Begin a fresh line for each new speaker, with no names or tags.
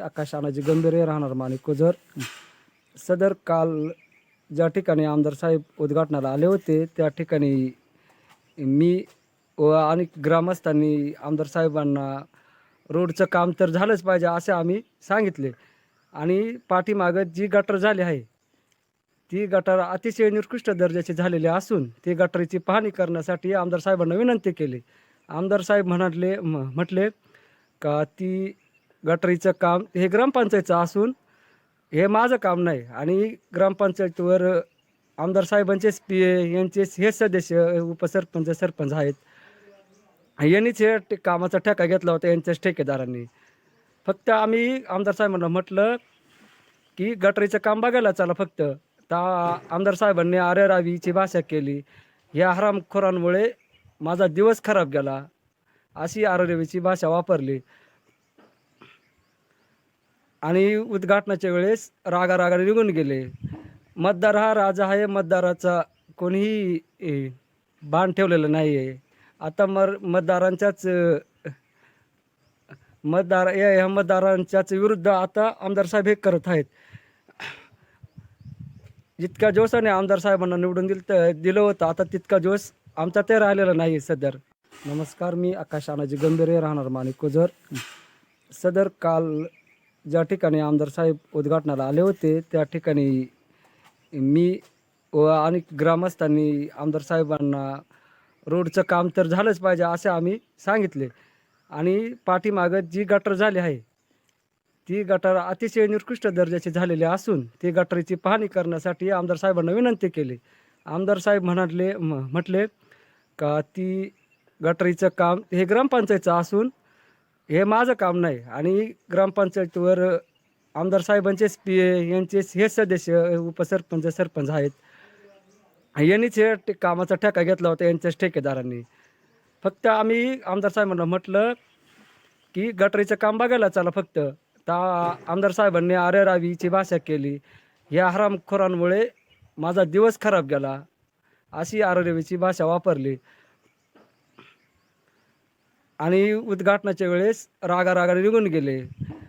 आकाश आनाजी गंभीर राहणार माणिक सदर काल ज्या ठिकाणी आमदार साहेब उद्घाटनाला आले होते त्या ठिकाणी मी व आणि ग्रामस्थांनी आमदार साहेबांना रोडचं काम तर झालंच पाहिजे असे आम्ही सांगितले. आणि पाठीमागं जी गटर झाली आहे ती गटार अतिशय निकृष्ट दर्जाची झालेली असून ती गटारीची पाहणी करण्यासाठी आमदार साहेबांना विनंती केली. आमदार साहेब म्हणाले म- म्हटले का ती गटरीचं काम हे ग्रामपंचायतचं असून हे माझं काम नाही. आणि ग्रामपंचायतीवर आमदार साहेबांचेच पी ए यांचे हे सदस्य उपसरपंच सरपंच आहेत. यांनीच हे टे- कामाचा ठेका घेतला होता यांच्याच ठेकेदारांनी. फक्त आम्ही आमदार साहेबांना म्हटलं की गटरीचं काम बघायला चला फक्त. तर आमदार साहेबांनी आरे रावीची भाषा केली. या हरामखोरांमुळे माझा दिवस खराब गेला. अशी आररावीची भाषा वापरली. आणि उद्घाटनाच्या वेळेस रागा रागाने निघून गेले. मतदार हा राजा आहे मतदाराचा कोणीही बाण ठेवलेलं नाही आहे आता मर मतदारांच्याच मतदार या या मतदारांच्याच विरुद्ध आता आमदार साहेब हे करत आहेत. जितक्या जोशाने आमदार साहेबांना निवडून दिलं तर दिलं होतं आता तितका जोश आमचा ते राहिलेला नाही सदर. नमस्कार मी आकाश आनाजी गंभीर राहणार माणिक कुजर सदर काल ज्या ठिकाणी आमदार साहेब उद्घाटनाला आले होते त्या ठिकाणी मी व अनेक ग्रामस्थांनी आमदार साहेबांना रोडचं काम तर झालंच पाहिजे असे आम्ही सांगितले. आणि पाठीमागं जी गटर झाली आहे ती गटार अतिशय निकृष्ट दर्जाची झालेली असून ती गटारीची पाहणी करण्यासाठी आमदार साहेबांना विनंती केली. आमदार साहेब म्हणाले म- म्हटले का ती गटारीचं काम हे ग्रामपंचायतचं असून हे माझं काम नाही. आणि ग्रामपंचायतीवर आमदार साहेबांचेच पी ए यांचेच हे सदस्य उपसरपंच सरपंच आहेत. यांनीच हे कामाचा ठेका घेतला होता यांच्याच ठेकेदारांनी. फक्त आम्ही आमदार साहेबांना म्हटलं की गटरीचं काम बघायला चला फक्त. ता आमदार साहेबांनी आरे रावीची भाषा केली. या हरामखोरांमुळे माझा दिवस खराब गेला. अशी आररावीची भाषा वापरली. आणि उद्घाटनाच्या वेळेस रागा रागाने निघून गेले.